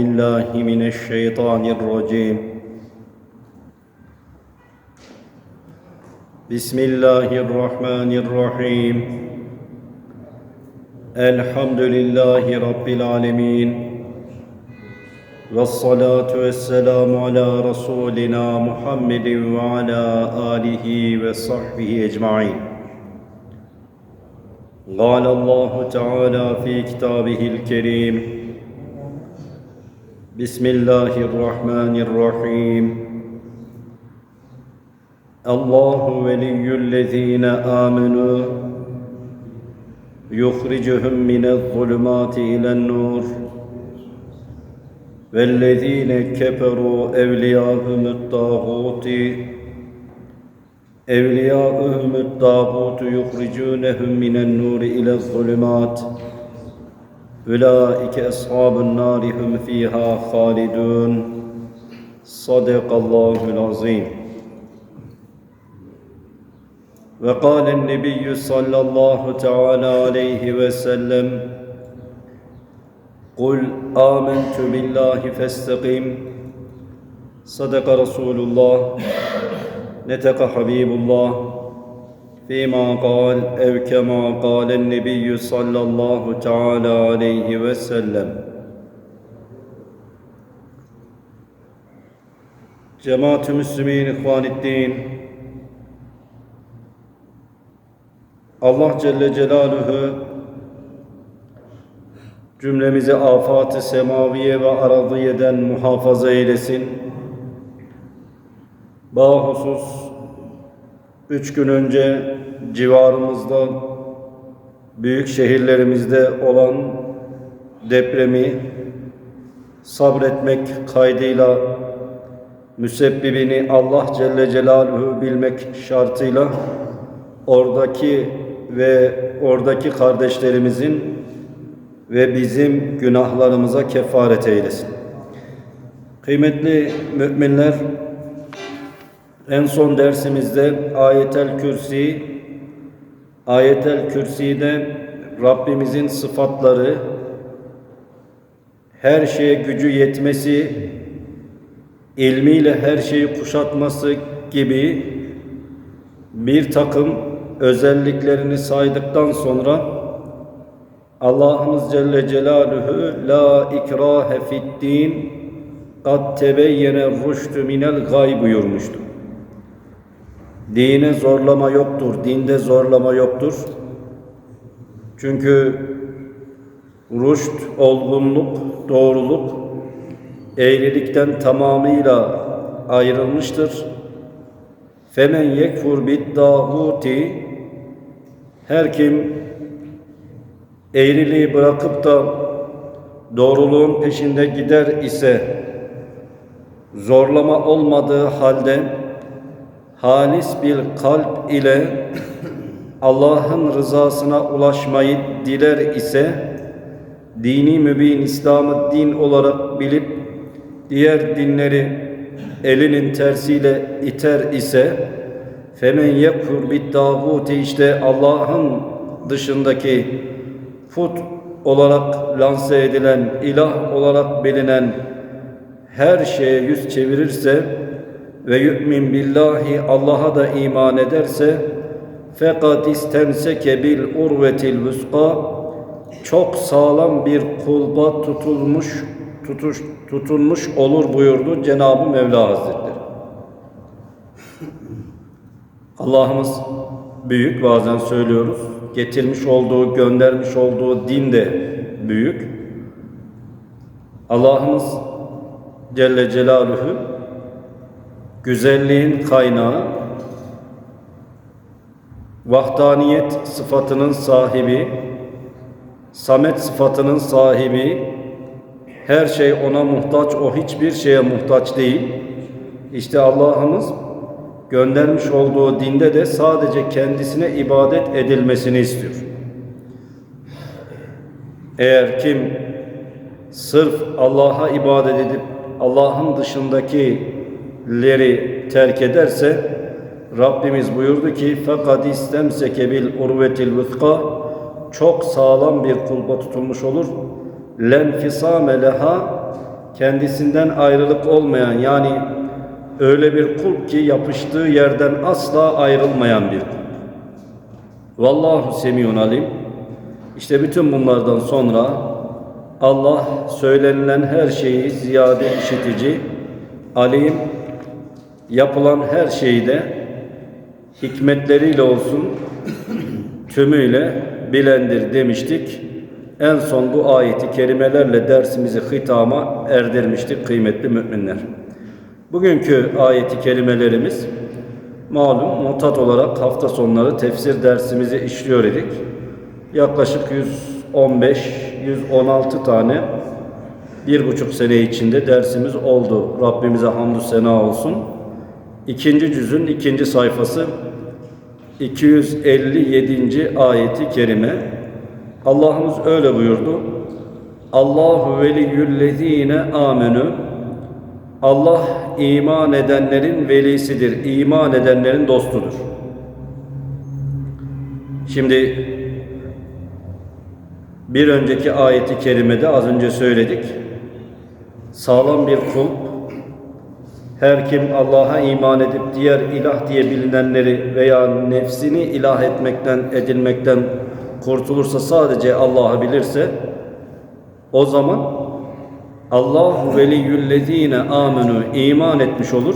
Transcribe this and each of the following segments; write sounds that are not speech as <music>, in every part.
بالله من الشيطان الرجيم. بسم الله الرحمن الرحيم. الحمد لله رب العالمين. والصلاة والسلام على رسولنا محمد وعلى آله وصحبه أجمعين. قال الله تعالى في كتابه الكريم بسم الله الرحمن الرحيم الله ولي الذين آمنوا يخرجهم من الظلمات إلى النور والذين كفروا أولياءهم الطاغوت أولياؤهم الطاغوت يخرجونهم من النور إلى الظلمات أولئك أصحاب النار هم فيها خالدون. صدق الله العظيم. وقال النبي صلى الله تعالى عليه وسلم قل آمنت بالله فاستقم. صدق رسول الله. نتق حبيب الله. فيما قال أو كما قال النبي صلى الله تعالى عليه وسلم Cemaat-ı Müslümin, İhvanuddin, Allah Celle Celaluhu cümlemizi afat-ı semaviye ve aradiyeden muhafaza eylesin. Bahusus üç gün önce civarımızda büyük şehirlerimizde olan depremi sabretmek kaydıyla müsebbibini Allah Celle Celaluhu bilmek şartıyla oradaki ve oradaki kardeşlerimizin ve bizim günahlarımıza kefaret eylesin. Kıymetli müminler, en son dersimizde Ayetel Kürsi, Ayetel Kürsi'de Rabbimizin sıfatları, her şeye gücü yetmesi, ilmiyle her şeyi kuşatması gibi bir takım özelliklerini saydıktan sonra Allah'ımız Celle Celaluhu la ikrahe fid din kad tebeyyene rüştü minel gay buyurmuştu. Dine zorlama yoktur, dinde zorlama yoktur. Çünkü rüşt, olgunluk, doğruluk eğrilikten tamamıyla ayrılmıştır. Femen yekfur bid dağuti her kim eğriliği bırakıp da doğruluğun peşinde gider ise zorlama olmadığı halde halis bir kalp ile Allah'ın rızasına ulaşmayı diler ise dini mübin İslam'ı din olarak bilip diğer dinleri elinin tersiyle iter ise femen yekfur bid dağuti işte Allah'ın dışındaki put olarak lanse edilen, ilah olarak bilinen her şeye yüz çevirirse ve yu'min billahi Allah'a da iman ederse fakat istemseke bil urvetil vuska çok sağlam bir kulba tutulmuş tutuş, tutulmuş olur buyurdu Cenab-ı Mevla Hazretleri. Allah'ımız büyük bazen söylüyoruz. Getirmiş olduğu, göndermiş olduğu din de büyük. Allah'ımız Celle Celaluhu güzelliğin kaynağı, vahdaniyet sıfatının sahibi, samet sıfatının sahibi, her şey ona muhtaç, o hiçbir şeye muhtaç değil. İşte Allah'ımız göndermiş olduğu dinde de sadece kendisine ibadet edilmesini istiyor. Eğer kim sırf Allah'a ibadet edip Allah'ın dışındakileri terk ederse Rabbimiz buyurdu ki fakat istemseke bil urvetil vıtka çok sağlam bir kulba tutulmuş olur. Lenfisame leha kendisinden ayrılık olmayan yani öyle bir kulp ki yapıştığı yerden asla ayrılmayan bir kulp. Vallahu semiyun alim. İşte bütün bunlardan sonra Allah söylenilen her şeyi ziyade işitici, alim, yapılan her şeyi de hikmetleriyle olsun tümüyle bilendir demiştik. En son bu ayeti kelimelerle dersimizi hitama erdirmiştik kıymetli müminler. Bugünkü ayeti kelimelerimiz malum mutat olarak hafta sonları tefsir dersimizi işliyor idik. Yaklaşık 115-116 tane bir buçuk sene içinde dersimiz oldu. Rabbimize hamdü sena olsun. İkinci cüzün ikinci sayfası 257. ayeti kerime Allah'ımız öyle buyurdu. Allahu veliyyüllezine amenü Allah iman edenlerin velisidir, iman edenlerin dostudur. Şimdi bir önceki ayeti kerimede az önce söyledik. Sağlam bir kulp, her kim Allah'a iman edip diğer ilah diye bilinenleri veya nefsini ilah etmekten, edilmekten kurtulursa sadece Allah'ı bilirse o zaman Allahu veliyyüllezine amenu iman etmiş olur.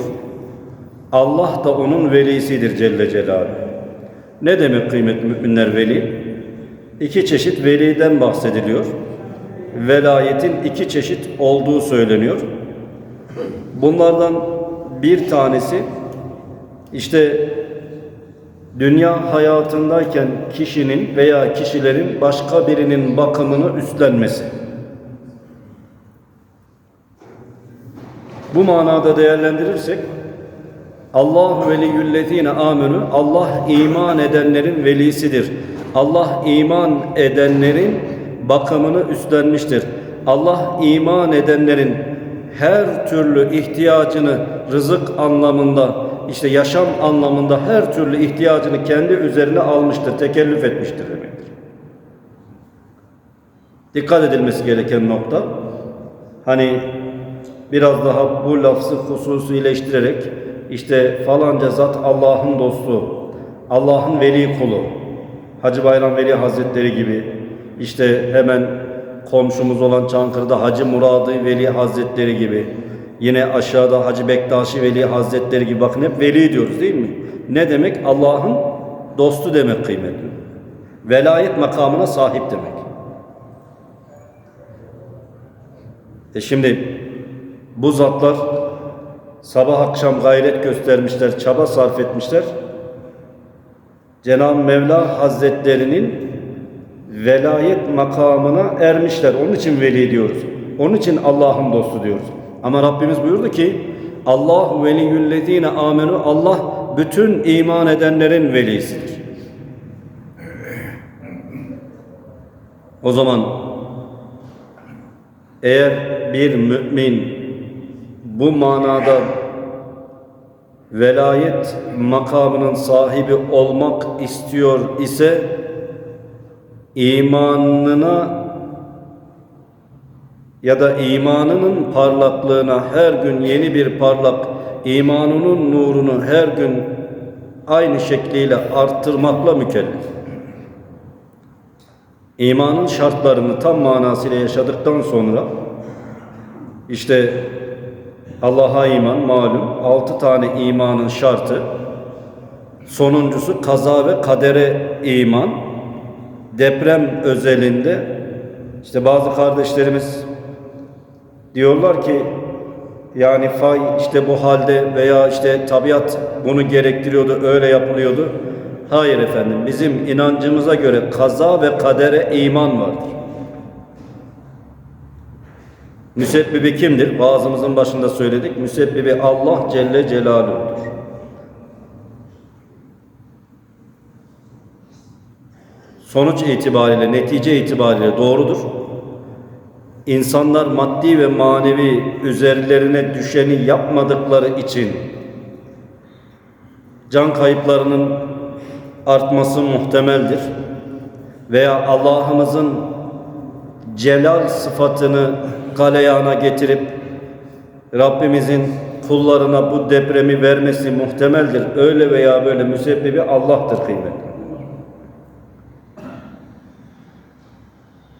Allah da onun velisidir Celle Celaluhu. Ne demek kıymetli müminler veli? İki çeşit veliden bahsediliyor. Velayetin iki çeşit olduğu söyleniyor. Bunlardan bir tanesi işte dünya hayatındayken kişinin veya kişilerin başka birinin bakımını üstlenmesi. Bu manada değerlendirirsek Allahu veliyyüllezine amenü Allah iman edenlerin velisidir. Allah iman edenlerin bakımını üstlenmiştir. Allah iman edenlerin her türlü ihtiyacını rızık anlamında işte yaşam anlamında her türlü ihtiyacını kendi üzerine almıştır, tekellüf etmiştir demektir. Dikkat edilmesi gereken nokta hani biraz daha bu lafzı hususileştirerek işte falanca zat Allah'ın dostu, Allah'ın veli kulu, Hacı Bayram Veli Hazretleri gibi işte hemen komşumuz olan Çankırı'da Hacı Muradı Veli Hazretleri gibi yine aşağıda Hacı Bektaşi Veli Hazretleri gibi bakın hep veli diyoruz değil mi? Ne demek? Allah'ın dostu demek kıymetli. Velayet makamına sahip demek. E şimdi bu zatlar sabah akşam gayret göstermişler, çaba sarf etmişler. Cenab-ı Mevla Hazretlerinin velayet makamına ermişler. Onun için veli diyoruz. Onun için Allah'ın dostu diyoruz. Ama Rabbimiz buyurdu ki Allahu veliyyüllezine amenu Allah bütün iman edenlerin velisidir. O zaman eğer bir mümin bu manada velayet makamının sahibi olmak istiyor ise imanına ya da imanının parlaklığına her gün yeni bir parlak imanının nurunu her gün aynı şekliyle arttırmakla mükellef. İmanın şartlarını tam manasıyla yaşadıktan sonra işte Allah'a iman malum altı tane imanın şartı sonuncusu kaza ve kadere iman deprem özelinde işte bazı kardeşlerimiz diyorlar ki yani fay işte bu halde veya işte tabiat bunu gerektiriyordu öyle yapılıyordu. Hayır efendim bizim inancımıza göre kaza ve kadere iman vardır. Müsebbibi kimdir? Bazımızın başında söyledik. Müsebbibi Allah Celle Celaluhu'dur. Sonuç itibariyle, netice itibariyle doğrudur. İnsanlar maddi ve manevi üzerlerine düşeni yapmadıkları için can kayıplarının artması muhtemeldir. Veya Allah'ımızın celal sıfatını galeyana getirip Rabbimizin kullarına bu depremi vermesi muhtemeldir. Öyle veya böyle müsebbibi Allah'tır kıymetli.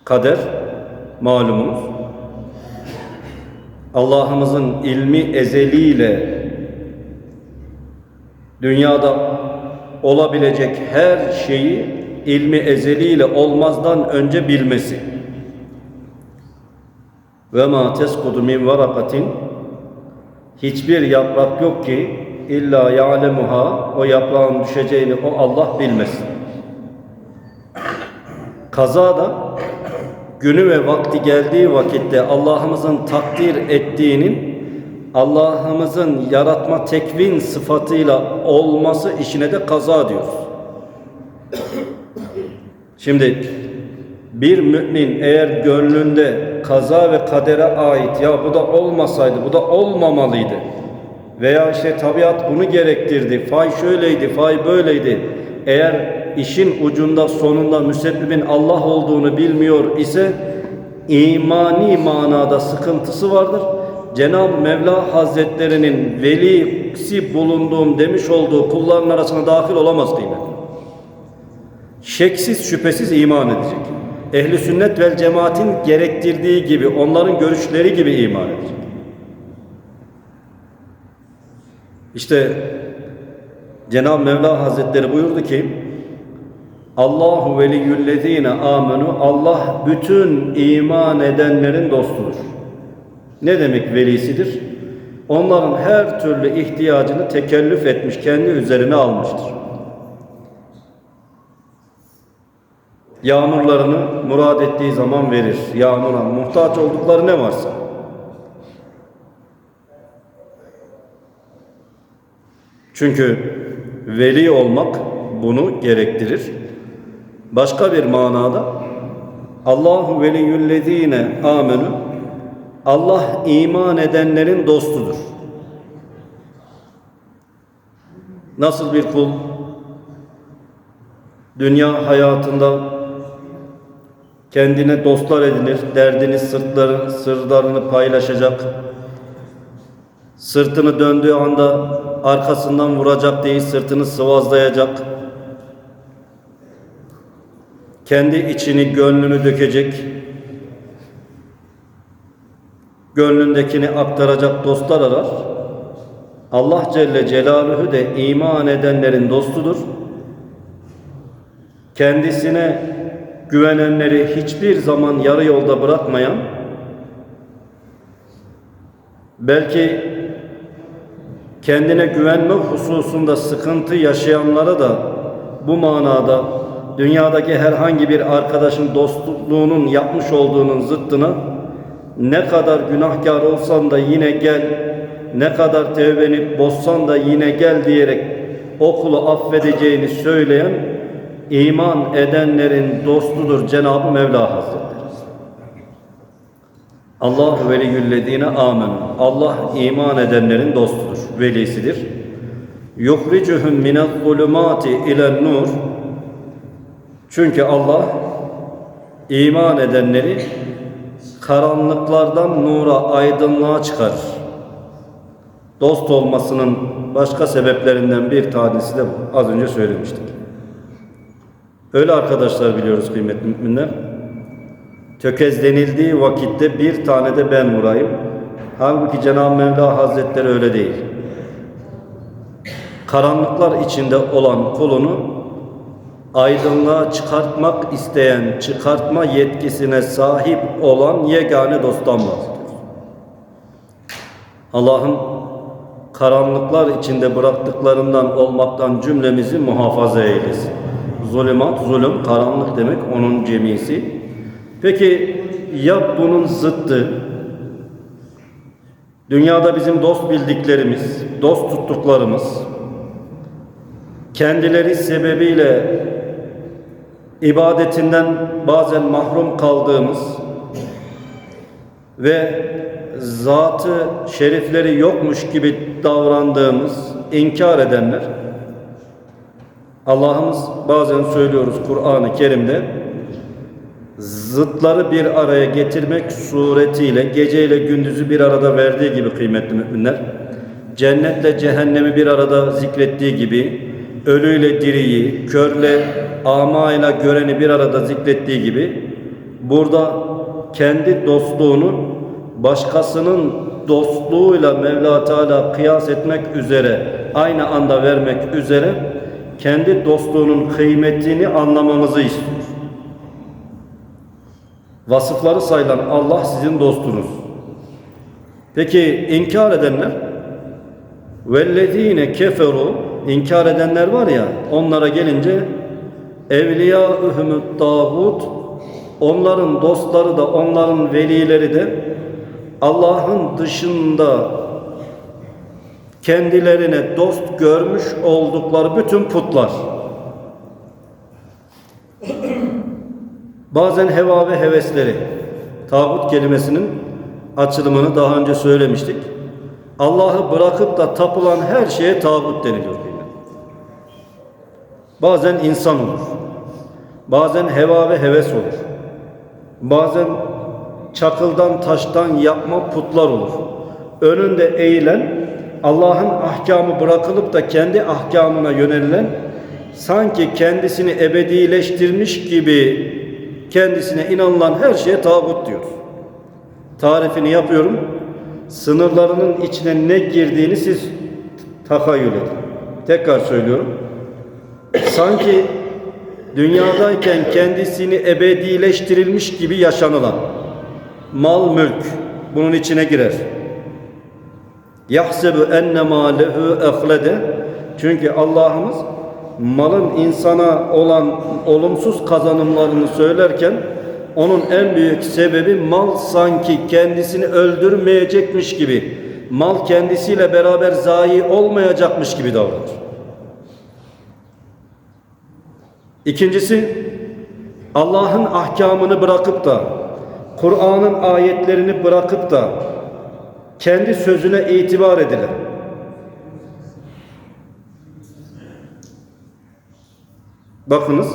Kader malumunuz. Allah'ımızın ilmi ezeliyle dünyada olabilecek her şeyi ilmi ezeliyle olmazdan önce bilmesi. Ve ma teskudu min varakatin hiçbir yaprak yok ki illa ya'lemuha o yaprağın düşeceğini o Allah bilmez. Kaza da günü ve vakti geldiği vakitte Allah'ımızın takdir ettiğinin Allah'ımızın yaratma tekvin sıfatıyla olması işine de kaza diyoruz. Şimdi bir mümin eğer gönlünde kaza ve kadere ait ya bu da olmasaydı, bu da olmamalıydı veya işte tabiat bunu gerektirdi, fay şöyleydi, fay böyleydi. Eğer işin ucunda sonunda müsebbibin Allah olduğunu bilmiyor ise imani manada sıkıntısı vardır. Cenab-ı Mevla Hazretlerinin velisi bulunduğum demiş olduğu kulların arasına dahil olamaz kıymet. Şeksiz şüphesiz iman edecek. Ehli sünnet vel cemaatin gerektirdiği gibi, onların görüşleri gibi iman edecek. İşte Cenab-ı Mevla Hazretleri buyurdu ki Allahu veliyyüllezine amenu Allah bütün iman edenlerin dostudur. Ne demek velisidir? Onların her türlü ihtiyacını tekellüf etmiş, kendi üzerine almıştır. Yağmurlarını murad ettiği zaman verir. Yağmura muhtaç oldukları ne varsa. Çünkü veli olmak bunu gerektirir. Başka bir manada Allahu veliyyüllezine amenu Allah iman edenlerin dostudur. Nasıl bir kul dünya hayatında kendine dostlar edinir, derdini, sırtları, sırlarını paylaşacak, sırtını döndüğü anda arkasından vuracak değil, sırtını sıvazlayacak, kendi içini, gönlünü dökecek, gönlündekini aktaracak dostlar arar. Allah Celle Celaluhu de iman edenlerin dostudur. Kendisine güvenenleri hiçbir zaman yarı yolda bırakmayan, belki kendine güvenme hususunda sıkıntı yaşayanlara da bu manada dünyadaki herhangi bir arkadaşın dostluğunun yapmış olduğunun zıttına ne kadar günahkar olsan da yine gel, ne kadar tevbeni bozsan da yine gel diyerek o kulu affedeceğini söyleyen iman edenlerin dostudur Cenab-ı Mevla Hazretleri. Allah veliyyüllezine amen. Allah iman edenlerin dostudur, velisidir. Yuhricuhum minel zulumati ilen nur. Çünkü Allah iman edenleri karanlıklardan nura, aydınlığa çıkarır. Dost olmasının başka sebeplerinden bir tanesi de bu. Az önce söylemiştik. Öyle arkadaşlar biliyoruz kıymetli müminler. Tökezlenildiği vakitte bir tane de ben vurayım. Halbuki Cenab-ı Mevla Hazretleri öyle değil. Karanlıklar içinde olan kulunu aydınlığa çıkartmak isteyen, çıkartma yetkisine sahip olan yegane dosttan bahsediyoruz. Allah'ın karanlıklar içinde bıraktıklarından olmaktan cümlemizi muhafaza eylesin. Zulümat, zulüm, karanlık demek onun cemisi. Peki ya bunun zıttı? Dünyada bizim dost bildiklerimiz, dost tuttuklarımız, kendileri sebebiyle ibadetinden bazen mahrum kaldığımız ve zatı şerifleri yokmuş gibi davrandığımız, inkar edenler Allah'ımız bazen söylüyoruz Kur'an-ı Kerim'de zıtları bir araya getirmek suretiyle geceyle gündüzü bir arada verdiği gibi kıymetli müminler, cennetle cehennemi bir arada zikrettiği gibi, ölüyle diriyi, körle amayla göreni bir arada zikrettiği gibi, burada kendi dostluğunu başkasının dostluğuyla Mevla Teala kıyas etmek üzere, aynı anda vermek üzere, kendi dostluğunun kıymetini anlamamızı istiyor. Vasıfları sayılan Allah sizin dostunuz. Peki inkar edenler? Vellezine keferu inkar edenler var ya onlara gelince evliya ühümüt tağut onların dostları da onların velileri de Allah'ın dışında kendilerine dost görmüş oldukları bütün putlar. <clears throat> Bazen heva ve hevesleri. Tağut kelimesinin açılımını daha önce söylemiştik. Allah'ı bırakıp da tapılan her şeye tağut deniliyor. Bazen insan olur. Bazen heva ve heves olur. Bazen çakıldan taştan yapma putlar olur. Önünde eğilen Allah'ın ahkamı bırakılıp da kendi ahkamına yönelilen sanki kendisini ebedileştirmiş gibi kendisine inanılan her şeye tağut diyor. Tarifini yapıyorum. Sınırlarının içine ne girdiğini siz tahayyül edin. Tekrar söylüyorum. Sanki dünyadayken kendisini ebedileştirilmiş gibi yaşanılan mal mülk bunun içine girer. Yahsebu enne ma lehu çünkü Allah'ımız malın insana olan olumsuz kazanımlarını söylerken onun en büyük sebebi mal sanki kendisini öldürmeyecekmiş gibi, mal kendisiyle beraber zayi olmayacakmış gibi davranır. İkincisi, Allah'ın ahkamını bırakıp da, Kur'an'ın ayetlerini bırakıp da, kendi sözüne itibar edilen, bakınız,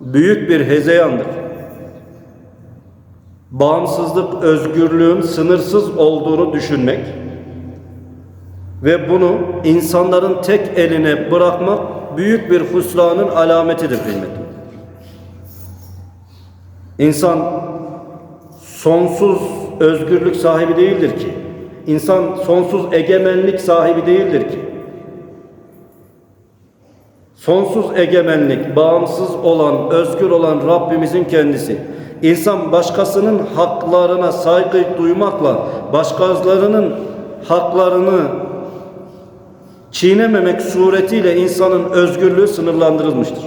büyük bir hezeyandır. Bağımsızlık, özgürlüğün sınırsız olduğunu düşünmek ve bunu insanların tek eline bırakmak büyük bir husranın alametidir kıymetli. İnsan sonsuz özgürlük sahibi değildir ki. İnsan sonsuz egemenlik sahibi değildir ki. Sonsuz egemenlik, bağımsız olan, özgür olan Rabbimizin kendisi. İnsan başkasının haklarına saygı duymakla başkalarının haklarını çiğnememek suretiyle insanın özgürlüğü sınırlandırılmıştır.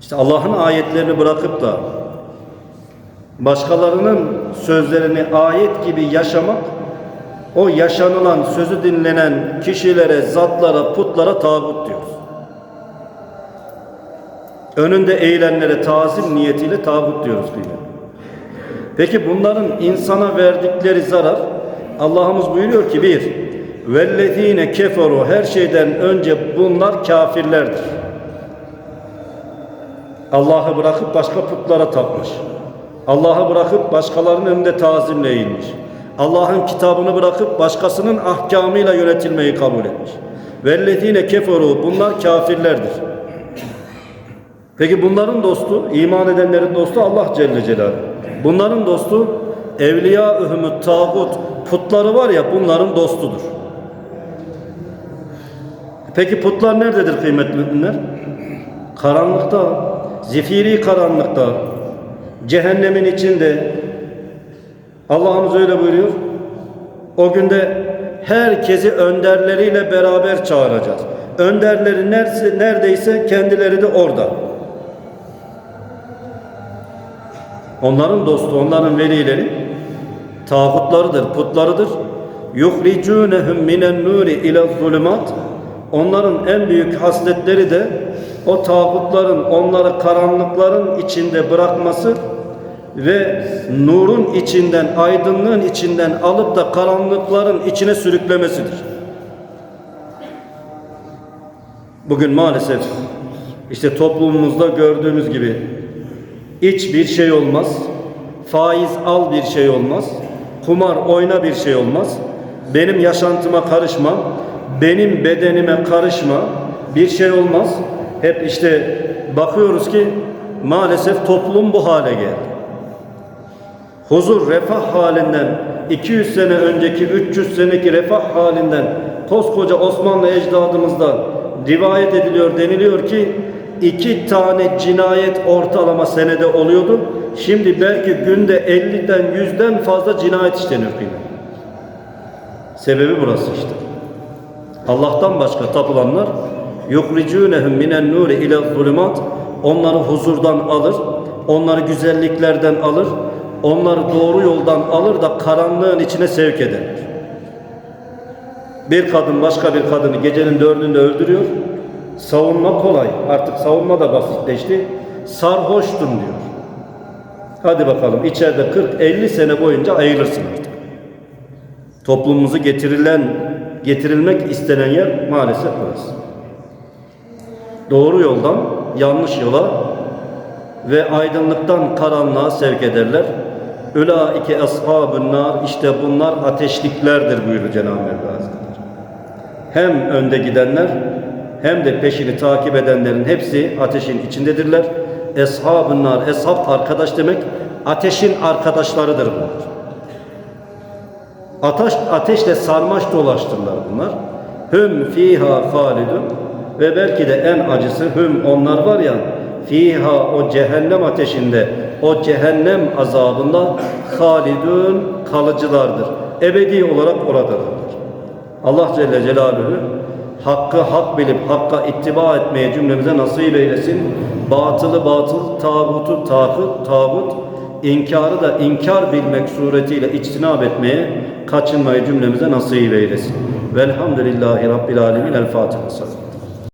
İşte Allah'ın ayetlerini bırakıp da başkalarının sözlerini ayet gibi yaşamak o yaşanılan, sözü dinlenen kişilere, zatlara, putlara tağut diyoruz. Önünde eğilenlere tazim niyetiyle tağut diyoruz diye. Peki bunların insana verdikleri zarar Allah'ımız buyuruyor ki bir vellezine keferu her şeyden önce bunlar kafirlerdir. Allah'ı bırakıp başka putlara tapmış. Allah'ı bırakıp başkalarının önünde tazimle eğilmiş. Allah'ın kitabını bırakıp başkasının ahkamıyla yönetilmeyi kabul etmiş. Vellezine keferu bunlar kafirlerdir. Peki bunların dostu, iman edenlerin dostu Allah Celle Celaluhu. Bunların dostu evliya ühümü tağut putları var ya bunların dostudur. Peki putlar nerededir kıymetli müminler? Karanlıkta, zifiri karanlıkta, cehennemin içinde. Allah'ımız öyle buyuruyor. O günde herkesi önderleriyle beraber çağıracağız. Önderleri nerede, neredeyse kendileri de orada. Onların dostu, onların velileri tağutlarıdır, putlarıdır. Yuhricunehum minen nuri ila zulumat. Onların en büyük hasletleri de o tağutların onları karanlıkların içinde bırakması ve nurun içinden, aydınlığın içinden alıp da karanlıkların içine sürüklemesidir. Bugün maalesef işte toplumumuzda gördüğümüz gibi İç bir şey olmaz. Faiz al bir şey olmaz. Kumar oyna bir şey olmaz. Benim yaşantıma karışma. Benim bedenime karışma. Bir şey olmaz. Hep işte bakıyoruz ki maalesef toplum bu hale geldi. Huzur, refah halinden 200 sene önceki 300 seneki refah halinden koskoca Osmanlı ecdadımızdan rivayet ediliyor deniliyor ki iki tane cinayet ortalama senede oluyordu. Şimdi belki günde 50'den 100'den fazla cinayet işleniyor. Sebebi burası işte. Allah'tan başka tapılanlar yukricunehum minen nuri ile zulümat onları huzurdan alır, onları güzelliklerden alır, onları doğru yoldan alır da karanlığın içine sevk eder. Bir kadın başka bir kadını gecenin dördünde öldürüyor. Savunma kolay. Artık savunma da basitleşti. Sarhoştun diyor. Hadi bakalım içeride 40-50 sene boyunca ayırırsın artık. Toplumumuzu getirilen, getirilmek istenen yer maalesef burası. Doğru yoldan yanlış yola ve aydınlıktan karanlığa sevk ederler. Ülaike ashabun nar işte bunlar ateşliklerdir buyuruyor Cenab-ı Mevla. Hem önde gidenler hem de peşini takip edenlerin hepsi ateşin içindedirler. Eshabun nar, eshab arkadaş demek, ateşin arkadaşlarıdır bunlar. Ateş, ateşle sarmaş dolaştırlar bunlar. Hüm fiha halidun ve belki de en acısı hüm onlar var ya fiha o cehennem ateşinde o cehennem azabında halidun kalıcılardır. Ebedi olarak oradadırlar. Allah Celle Celaluhu hakkı hak bilip hakka ittiba etmeye cümlemize nasip eylesin. Batılı batıl, tağutu takıt, tağut, inkarı da inkar bilmek suretiyle içtinab etmeye, kaçınmayı cümlemize nasip eylesin. Velhamdülillahi Rabbil Alemin. El Fatiha.